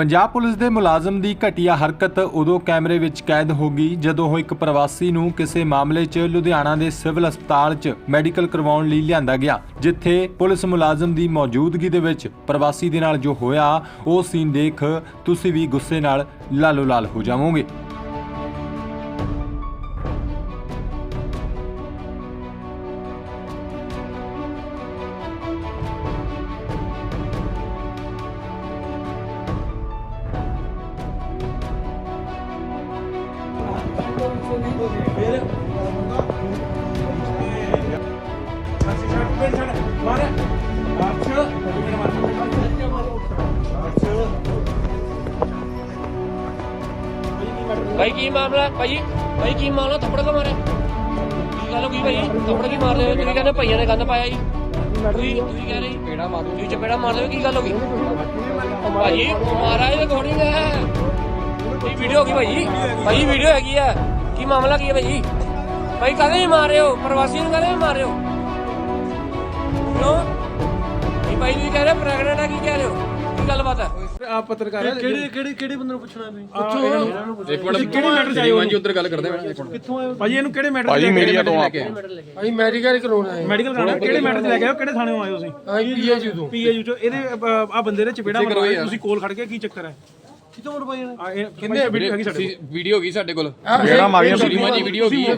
Punjab police ਦੇ ਮੁਲਾਜ਼ਮ ਦੀ ਘਟੀਆ ਹਰਕਤ ਉਦੋਂ ਕੈਮਰੇ ਵਿੱਚ ਕੈਦ ਹੋ ਗਈ ਜਦੋਂ ਉਹ ਇੱਕ ਪ੍ਰਵਾਸੀ ਨੂੰ ਕਿਸੇ ਮਾਮਲੇ 'ਚ ਲੁਧਿਆਣਾ ਦੇ ਸਿਵਲ ਹਸਪਤਾਲ 'ਚ ਮੈਡੀਕਲ ਕਰਵਾਉਣ ਲਈ ਲਿਆਂਦਾ ਗਿਆ, ਜਿੱਥੇ ਪੁਲਿਸ ਮੁਲਾਜ਼ਮ ਦੀ ਮੌਜੂਦਗੀ ਦੇ ਵਿੱਚ ਪ੍ਰਵਾਸੀ ਦੇ ਨਾਲ ਜੋ ਹੋਇਆ, ਉਹ ਸੀਨ ਦੇਖ ਤੁਸੀਂ ਵੀ ਗੁੱਸੇ ਨਾਲ ਲਾਲੋ ਲਾਲ ਹੋ ਜਾਵੋਗੇ। ਭਾਈ ਕੀ ਮਾਮਲਾ? ਹੈ? ਭਾਈ ਭਾਈ ਕੀ ਮਾਮਲਾ? ਥੱਪੜ ਕੋ ਮਾਰੇ ਕੀ ਗੱਲ ਹੋ ਗਈ ਭਾਈ? ਥੱਪੜ ਕੀ ਮਾਰਦੇ ਹੋ ਤੁਸੀਂ ਕਹਿੰਦੇ ਭਈਆਂ ਨੇ ਗੰਦ ਪਾਇਆ ਜੀ। ਤੁਸੀਂ ਤੁਸੀਂ ਕਹਿ ਰਹੇ ਚਪੇੜਾ ਮਾਰ ਤੁਸੀਂ ਚਪੇੜਾ ਮਾਰਦੇ ਹੋ ਕੀ ਗੱਲ ਹੋ ਗਈ? ਭਾਈ ਮਾਰਾ ਇਹ ਰਿਕਾਰਡਿੰਗ ਹੈ। ਇਹ ਵੀਡੀਓ ਹੋ ਗਈ ਭਾਈ। ਭਾਈ ਵੀਡੀਓ ਹੈਗੀ ਆ। ਕੀ ਮਾਮਲਾ ਕੀ ਹੈ ਭਾਈ ਭਾਈ ਕਾਹਦੇ ਨਹੀਂ ਮਾਰ ਰਹੇ ਹੋ? ਪ੍ਰਵਾਸੀ ਨੂੰ ਕਾਹਦੇ ਮਾਰ ਰਹੇ ਹੋ? ਕਿਉਂ ਨਹੀਂ ਭਾਈ ਤੁਸੀਂ ਕਹਿ ਰਹੇ ਪ੍ਰੈਗਨੈਂਟ ਹੈ ਕੀ ਕਹਿ ਰਹੇ ਹੋ? ਕੀ ਗੱਲਬਾਤ ਹੈ? ਆਪ ਪੱਤਰਕਾਰ ਹੈ ਕਿਹੜੇ ਕਿਹੜੇ ਕਿਹੜੇ ਬੰਦੇ ਨੂੰ ਪੁੱਛਣਾ ਵੀ ਇੱਕ ਮਿੰਟ ਕਿਹੜੇ ਮੈਟਰ ਚਾਹੀਏ ਹਾਂਜੀ ਉੱਧਰ ਗੱਲ ਕਰਦੇ ਹਾਂ? ਇੱਕ ਮਿੰਟ ਭਾਜੀ ਇਹਨੂੰ ਕਿਹੜੇ ਮੈਟਰ ਭਾਜੀ ਮੀਡੀਆ ਤੋਂ ਆਪ। ਅਸੀਂ ਮੈਡੀਕਲ ਕਰਾਉਣਾ ਹੈ? ਮੈਡੀਕਲ ਕਰਾਉਣਾ ਕਿਹੜੇ ਮੈਟਰ 'ਚ ਲੈ ਕੇ ਆਏ ਹੋ? ਕਿਹੜੇ ਥਾਣੇ ਆਏ ਹੋ ਤੁਸੀਂ? ਪੀਏਯੂ ਤੋਂ। ਪੀਏਯੂ ਚੋਂ। ਇਹਦੇ ਆ ਬੰਦੇ ਦੇ ਚਪੇੜਾ ਮਾਰਿਆ ਤੁਸੀਂ ਕੋਲ ਖੜ ਕੇ ਕੀ ਚੱਕਰ ਹੈ? ਕਿਤੋਂ ਮਰਵਾਈ ਆ ਇਹ ਕਿੰਨੇ ਵੀਡੀਓ ਹੈਗੀ ਸਾਡੇ ਵੀਡੀਓ ਹੋ ਗਈ ਸਾਡੇ ਕੋਲ? ਮੇਰਾ ਮਾਰੀਆਂ ਸ਼੍ਰੀਮਾਨ ਜੀ ਵੀਡੀਓ ਗਈ ਹੈ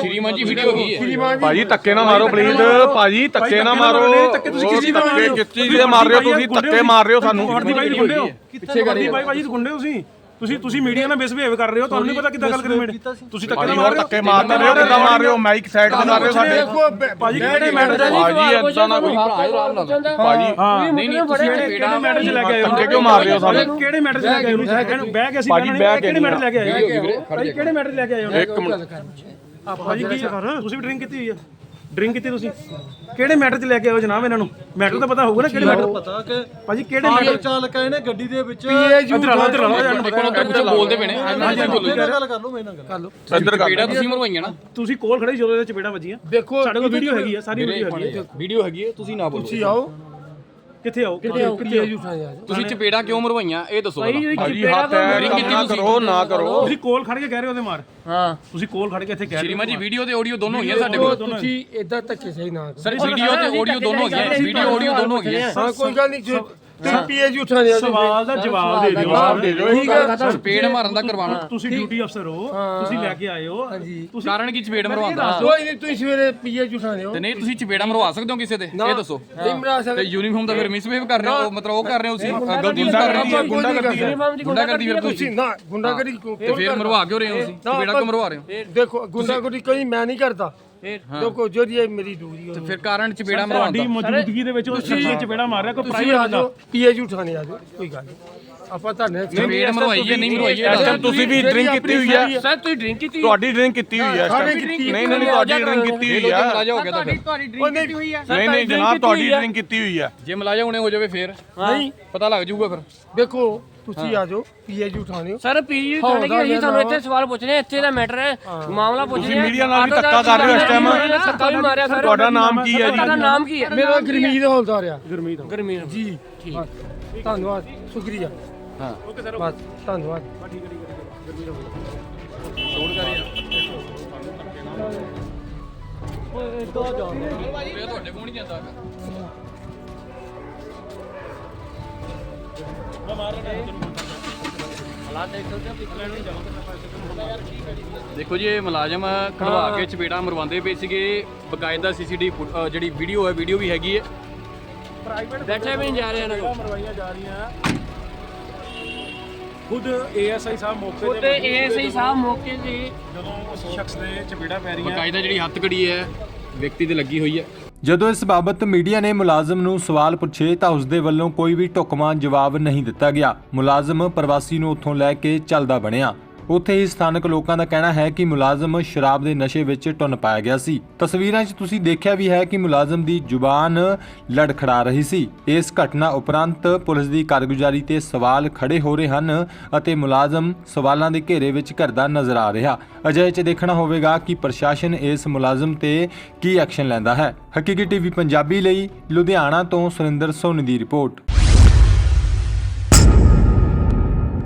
ਸ਼੍ਰੀਮਾਨ ਜੀ ਵੀਡੀਓ ਗਈ ਹੈ ਭਾਜੀ ਧੱਕੇ ਨਾ ਮਾਰੋ ਪਲੀਜ਼ ਭਾਜੀ ਧੱਕੇ ਨਾ ਮਾਰੋ। ਧੱਕੇ ਤੁਸੀਂ ਕਿਸੇ ਦੇ ਮਾਰ ਰਹੇ ਹੋ ਤੁਸੀਂ ਧੱਕੇ ਮਾਰ ਰਹੇ ਹੋ ਸਾਨੂੰ। ਪਿੱਛੇ ਕਰ ਭਾਈ ਭਾਜੀ ਗੁੰਡੇ ਹੋ ਤੁਸੀਂ? ਤੁਸੀਂ ਤੁਸੀਂ ਮੀਡੀਆ ਨਾਲ ਮਿਸਬਿਹੇਵ ਕਰ ਰਹੇ ਹੋ ਤੁਹਾਨੂੰ ਨਹੀਂ ਪਤਾ ਕਿੱਦਾਂ ਗੱਲ ਕਰੀ ਮੇਰੇ ਤੁਸੀਂ ਧੱਕੇ ਨਾਲ ਮਾਰ ਰਹੇ ਹੋ? ਧੱਕੇ ਮਾਰਦੇ ਰਹੇ ਹੋ ਕਿੱਦਾਂ ਮਾਰ ਰਹੇ ਹੋ? ਮਾਈਕ ਸਾਈਡ ਤੇ ਮਾਰ ਰਹੇ ਹੋ ਸਾਡੇ? ਭਾਜੀ ਕਿਹੜੇ ਮੈਟਰ 'ਚ ਭਾਜੀ ਏਦਾਂ ਨਾ ਕੋਈ ਭਾਜੀ ਹਾਂ ਨਹੀਂ ਨਹੀਂ ਤੁਸੀਂ ਕਿਹੜੇ ਕਿਹੜੇ ਮੈਟਰ 'ਚ ਲੈ ਕੇ ਆਏ ਹੋ? ਧੱਕੇ ਕਿਉਂ ਮਾਰ ਰਹੇ ਹੋ ਸਾਨੂੰ ਕਿਹੜੇ ਮੈਟਰ 'ਚ ਲੈ ਕੇ ਆਏ ਹੋ? ਬਹਿ ਕੇ ਅਸੀਂ ਕਿਹੜੇ ਮੈਟਰ 'ਚ ਲੈ ਕੇ ਆਏ ਹੋ? ਕਿਹੜੇ ਮੈਟਰ 'ਚ ਲੈ ਕੇ ਆਏ ਹੋ? ਇੱਕ ਮਿੰਟ। ਭਾਜੀ ਕੀ ਤੁਸੀਂ ਵੀ ਡਰਿੰਕ ਕੀਤੀ ਹੋਈ ਹੈ ਡਰਿੰਕ ਕੀਤੀ ਤੁਸੀਂ? ਕਿਹੜੇ ਮੈਟਰ 'ਚ ਲੈ ਕੇ ਆਏ ਹੋ ਜਨਾਬ ਇਹਨਾਂ ਨੂੰ? ਮੈਟਰ ਤਾਂ ਪਤਾ ਹੋਊਗਾ ਨਾ ਕਿਹੜੇ ਮੈਟਰ ਪਤਾ ਕਿ ਭਾਜੀ ਕਿਹੜੇ ਮੈਟਰ ਚਾਲਕ ਆਏ ਨੇ ਗੱਡੀ ਦੇ ਵਿੱਚ। ਪੀਏਯੂ ਇੱਧਰ ਆਓ ਇੱਧਰ ਆਓ ਜਾਨ ਬੋਲਦੇ ਪਏ ਨੇ। ਹਾਂਜੀ ਬੋਲੋ। ਗੱਲ ਕਰ ਲਓ ਮੇਰੇ ਨਾਲ ਗੱਲ ਇੱਧਰ ਕਰ ਤੁਸੀਂ ਮਰਵਾਈਆਂ ਨਾ ਤੁਸੀਂ ਕੋਲ ਖੜੇ ਜਦੋਂ ਇਹਦੇ ਚਪੇੜਾ ਵੱਜੀਆਂ। ਦੇਖੋ ਸਾਡੇ ਕੋਲ ਵੀਡੀਓ ਹੈਗੀ ਆ ਸਾਰੀ ਵੀਡੀਓ ਹੈਗੀ ਆ। ਵੀਡੀਓ ਹੈਗੀ ਹੈ ਤੁਸੀਂ ਨਾ ਬੋਲੋ। ਤੁਸੀਂ ਆਓ। ਕਿੱਥੇ ਆਓ? ਕਿੱਥੇ ਆਓ? ਕਿੱਥੇ ਤੁਸੀਂ ਚਪੇੜਾ ਕਿਉਂ ਮਰਵਾਈਆਂ? ਇਹ ਦੱਸੋ ਪਹਿਲਾਂ। ਭਾਜੀ ਹੱਥ ਹੈ ਨਾ ਕਰੋ ਨਾ ਕਰੋ। ਤੁਸੀਂ ਕੋਲ ਖੜ ਕੇ ਕਹਿ ਰਹੇ ਹੋ ਉਹਦੇ ਮਾਰ। ਹਾਂ। ਤੁਸੀਂ ਕੋਲ ਖੜ ਕੇ ਇੱਥੇ ਕਹਿ ਰਹੇ ਸ਼੍ਰੀਮਾਨ ਜੀ ਵੀਡੀਓ ਤੇ ਆਡੀਓ ਦੋਨੋਂ ਹੋਈਆਂ ਸਾਡੇ ਕੋਲ। ਤੁਸੀਂ ਇਦਾਂ ਧੱਕੇ ਸਹੀ ਨਾ ਕਰੋ। ਸਰ ਵੀਡੀਓ ਤੇ ਆਡੀਓ ਦੋਨੋਂ ਹੋਈਆਂ। ਵੀਡੀਓ ਆਡੀਓ ਦੋਨੋਂ ਹੋਈਆਂ। ਹਾਂ ਕੋਈ ਗੱਲ ਨਹੀਂ ਤੁਸੀਂ ਪੀਏਯੂ ਥਾਣੇ ਆ ਸਵਾਲ ਦਾ ਜਵਾਬ ਦੇ ਦਿਓ। ਜਵਾਬ ਦੇ ਦਿਓ। ਠੀਕ ਹੈ ਚਪੇੜ ਮਾਰਨ ਦਾ ਕਰਵਾਉਣਾ। ਤੁਸੀਂ ਡਿਊਟੀ ਅਫਸਰ ਹੋ। ਤੁਸੀਂ ਲੈ ਕੇ ਆਏ ਹੋ। ਤੁਸੀਂ ਕਾਰਨ ਕੀ? ਚਪੇੜ ਮਰਵਾਉਂਦਾ। ਕੋਈ ਨਹੀਂ ਤੁਸੀਂ ਸਵੇਰੇ ਪੀਏਯੂ ਥਾਣੇ ਹੋ ਤੇ ਨਹੀਂ ਤੁਸੀਂ ਚਪੇੜਾ ਮਰਵਾ ਸਕਦੇ ਹੋ ਕਿਸੇ ਦੇ। ਇਹ ਦੱਸੋ। ਨਹੀਂ ਮਰਾ ਤੇ ਸਕਦੇ। ਯੂਨੀਫਾਰਮ ਦਾ ਫਿਰ ਮਿਸਬਿਹੇਵ ਕਰ ਰਹੇ ਹੋ। ਮਤਲਬ ਉਹ ਕਰ ਰਹੇ ਹੋ ਤੁਸੀਂ। ਗਲਤੀ ਕਰ ਰਹੇ ਹੋ। ਗੁੰਡਾ ਕਰਦੀ। ਹੈ ਗੁੰਡਾ ਕਰਦੀ ਫਿਰ ਤੁਸੀਂ ਨਾ ਗੁੰਡਾਗਰੀ ਕਿਉਂ ਤੇ ਫਿਰ ਮਰਵਾ ਕਿਉਂ ਰਹੇ ਹੋ ਤੁਸੀਂ। ਚਪੇੜਾ ਕਿਉਂ ਮਰਵਾ ਰਹੇ ਹੋ? ਦੇਖੋ ਗੁੰਡਾਗਰੀ ਕੋਈ ਮੈਂ ਨਹੀਂ ਕਰਦਾ। ਦੇਖੋ ਜਿਹੜੀ ਇਹ ਮੇਰੀ ਦੂਰੀ ਹੈ ਫਿਰ ਕਾਰਨ ਚਪੇੜਾ ਤੁਹਾਡੀ ਮਰਵਾਉਂਦਾ ਮੌਜੂਦਗੀ ਦੇ ਵਿੱਚ ਉਹ ਸ਼ਖਸ ਨੇ ਚਪੇੜਾ ਮਾਰਿਆ ਕੋਈ ਤੁਸੀਂ ਪ੍ਰਾਈਵੇਟ ਆ ਬੰਦਾ? ਜਾਓ ਪੀਏਯੂ ਥਾਣੇ ਆ ਜਾਓ ਕੋਈ ਗੱਲ ਨਹੀਂ। ਆਪਾਂ ਤੁਹਾਨੂੰ ਚਪੇੜ ਮਰਵਾਈ ਹੈ ਨਹੀਂ ਮਰਵਾਈ ਹੈ ਦੱਸ ਦਿਓ। ਤੁਸੀਂ ਵੀ ਡਰਿੰਕ ਕੀਤੀ ਹੋਈ ਹੈ ਸਰ ਤੁਸੀਂ ਡਰਿੰਕ ਕੀਤੀ ਤੁਹਾਡੀ ਡਰਿੰਕ ਕੀਤੀ ਹੋਈ ਹੈ ਇਸ time। ਨਹੀਂ ਨਹੀਂ ਤੁਹਾਡੀ ਡਰਿੰਕ ਕੀਤੀ ਹੋਈ ਹੈ ਮਲਾਜਾ ਹੋ ਗਿਆ ਤਾਂ ਫਿਰ। ਉਹ ਨਹੀਂ ਹੋਈ ਹੈ ਨਹੀਂ ਨਹੀਂ ਜਨਾਬ ਤੁਹਾਡੀ ਡਰਿੰਕ ਕੀਤੀ ਹੋਈ ਹੈ ਜੇ ਮਲਾਜਾ ਹੁਣੇ ਹੋ ਜਾਵੇ ਫਿਰ। ਨਹੀਂ। ਪਤਾ ਲੱਗ ਜਾਊਗਾ ਫਿਰ। ਦੇਖੋ ਤੁਸੀਂ ਆ ਜਾਓ ਪੀਏਯੂ ਥਾਣੇ ਸਰ ਪੀਜੀ ਤੁਹਾਡੇ ਕੀ ਅਸੀਂ ਤੁਹਾਨੂੰ ਇੱਥੇ ਸਵਾਲ ਪੁੱਛ ਰਹੇ ਹਾਂ ਇੱਥੇ ਦਾ ਮੈਟਰ ਹੈ। ਮਾਮਲਾ ਪੁੱਛ ਰਹੇ ਹਾਂ media ਨਾਲ ਵੀ ਧੱਕਾ ਕਰ ਰਹੇ ਹੋ ਇਸ time। ਧੱਕਾ ਵੀ ਮਾਰਿਆ ਸਰ। ਤੁਹਾਡਾ ਨਾਮ ਕੀ ਹੈ ਜੀ? ਤੁਹਾਡਾ ਨਾਮ ਕੀ ਹੈ? ਮੇਰਾ ਗਰਮੀਤ ਹੌਲਦਾਰ ਆ। ਗਰਮੀਤ ਗਰਮੀ ਜੀ। ਠੀਕ। ਧੰਨਵਾਦ ਸ਼ੁਕਰੀਆ। ਹਾਂ। ਬਸ। ਧੰਨਵਾਦ। ਇਹ ਤੁਹਾਡੇ ਕੋਲ ਨਹੀਂ ਜਾਂਦਾ। ਦੇਖੋ ਜੀ ਇਹ ਮੁਲਾਜ਼ਮ ਖੜਵਾ ਕੇ ਚਪੇੜਾ ਮਰਵਾਉਂਦੇ ਪਏ ਸੀਗੇ। ਬਕਾਇਦਾ ਸੀਸੀਟੀ ਜਿਹੜੀ ਵੀਡੀਓ ਹੈ ਵੀਡੀਓ ਵੀ ਹੈਗੀ ਹੈ। ਬੈਠੇ ਵੀ ਨਹੀਂ ਜਾ ਰਹੇ ਇਹਨਾਂ ਕੋਲ। ਮਰਵਾਈਆਂ ਜਾ ਰਹੀਆਂ। ਖੁਦ ਏਐਸਆਈ ਸਾਹਿਬ ਮੌਕੇ ਤੇ ਏਐਸਆਈ ਸਾਹਿਬ ਮੌਕੇ ਤੇ ਜਦੋਂ ਉਸ ਸ਼ਖਸ ਦੇ ਚਪੇੜਾ ਪੈ ਰਹੀਆਂ। ਬਕਾਇਦਾ ਜਿਹੜੀ ਹੱਥਕੜੀ ਹੈ ਵਿਅਕਤੀ ਤੇ ਲੱਗੀ ਹੋਈ ਹੈ। ਜਦੋਂ ਇਸ ਬਾਬਤ ਮੀਡੀਆ ਨੇ ਮੁਲਾਜ਼ਮ ਨੂੰ ਸਵਾਲ ਪੁੱਛੇ ਤਾਂ ਉਸ ਦੇ ਵੱਲੋਂ ਕੋਈ ਵੀ ਢੁਕਵਾਂ ਜਵਾਬ ਨਹੀਂ ਦਿੱਤਾ ਗਿਆ। ਮੁਲਾਜ਼ਮ ਪ੍ਰਵਾਸੀ ਨੂੰ ਉੱਥੋਂ ਲੈ ਕੇ ਚੱਲਦਾ ਬਣਿਆ। ਉੱਥੇ ਹੀ ਸਥਾਨਕ ਲੋਕਾਂ ਦਾ ਕਹਿਣਾ ਹੈ ਕਿ ਮੁਲਾਜ਼ਮ ਸ਼ਰਾਬ ਦੇ ਨਸ਼ੇ ਵਿੱਚ ਟੁੰਨ ਪਾਇਆ ਗਿਆ ਸੀ। ਤਸਵੀਰਾਂ 'ਚ ਤੁਸੀਂ ਦੇਖਿਆ ਵੀ ਹੈ ਕਿ ਮੁਲਾਜ਼ਮ ਦੀ ਜ਼ੁਬਾਨ ਲੜਖੜਾ ਰਹੀ ਸੀ। ਇਸ ਘਟਨਾ ਉਪਰੰਤ ਪੁਲਿਸ ਦੀ ਕਾਰਗੁਜ਼ਾਰੀ ਤੇ ਸਵਾਲ ਖੜੇ ਹੋ ਰਹੇ ਹਨ ਅਤੇ ਮੁਲਾਜ਼ਮ ਸਵਾਲਾਂ ਦੇ ਘੇਰੇ ਵਿੱਚ ਘਰਦਾ ਨਜ਼ਰ ਆ ਰਿਹਾ। ਅਜਿਹੇ 'ਚ ਦੇਖਣਾ ਹੋਵੇਗਾ ਕਿ ਪ੍ਰਸ਼ਾਸਨ ਇਸ ਮੁਲਾਜ਼ਮ ਤੇ ਕੀ ਐਕਸ਼ਨ ਲੈਂਦਾ ਹੈ। ਹਕੀਕੀ ਟੀਵੀ ਪੰਜਾਬੀ ਲਈ ਲੁਧਿਆਣਾ ਤੋਂ ਸੁਰਿੰਦਰ ਸੋਨੀ ਦੀ ਰਿਪੋਰਟ।